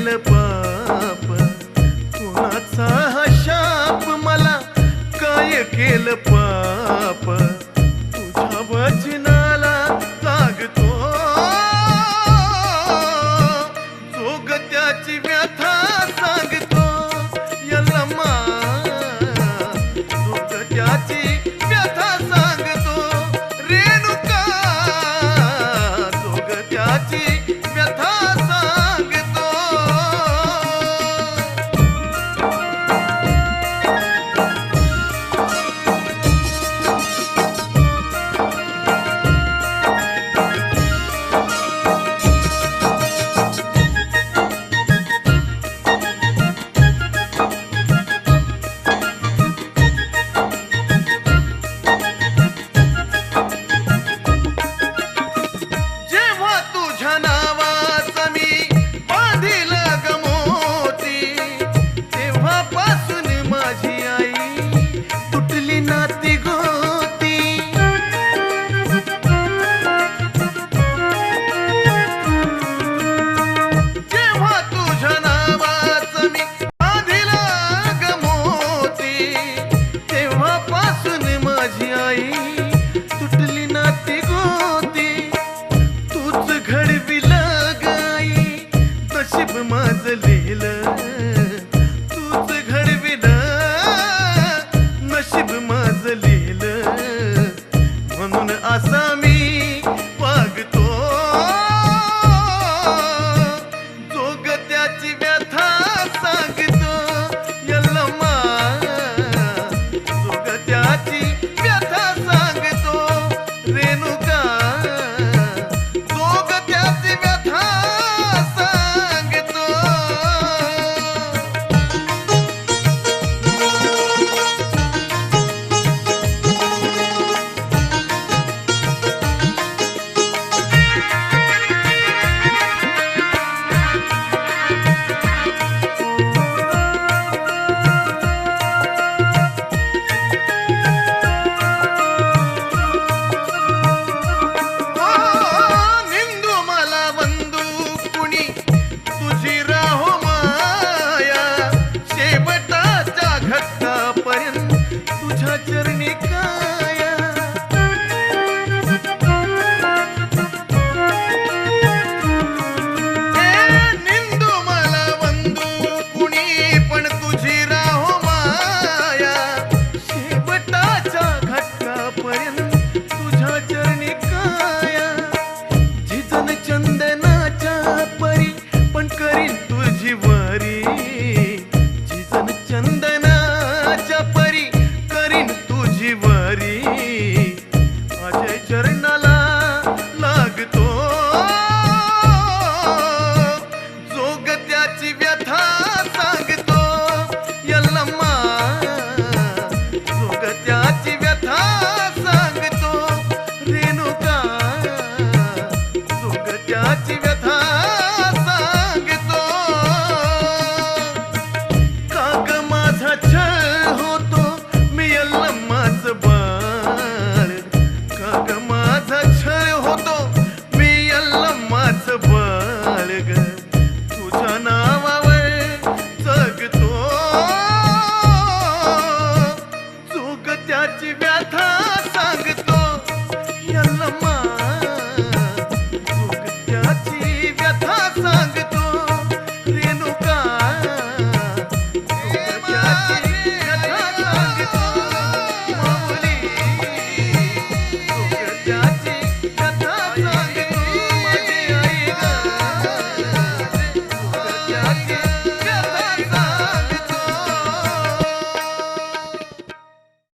केल पाप. कोणाचा हा शाप मला काय केलं पाप? तुझ्या वचनाला जागतो. जोग त्याची व्यथा सांगतो. यल्लमा जोग त्याची व्यथा सांगतो. रेणुका जोग त्याची पर्यंत कथा सांगतो.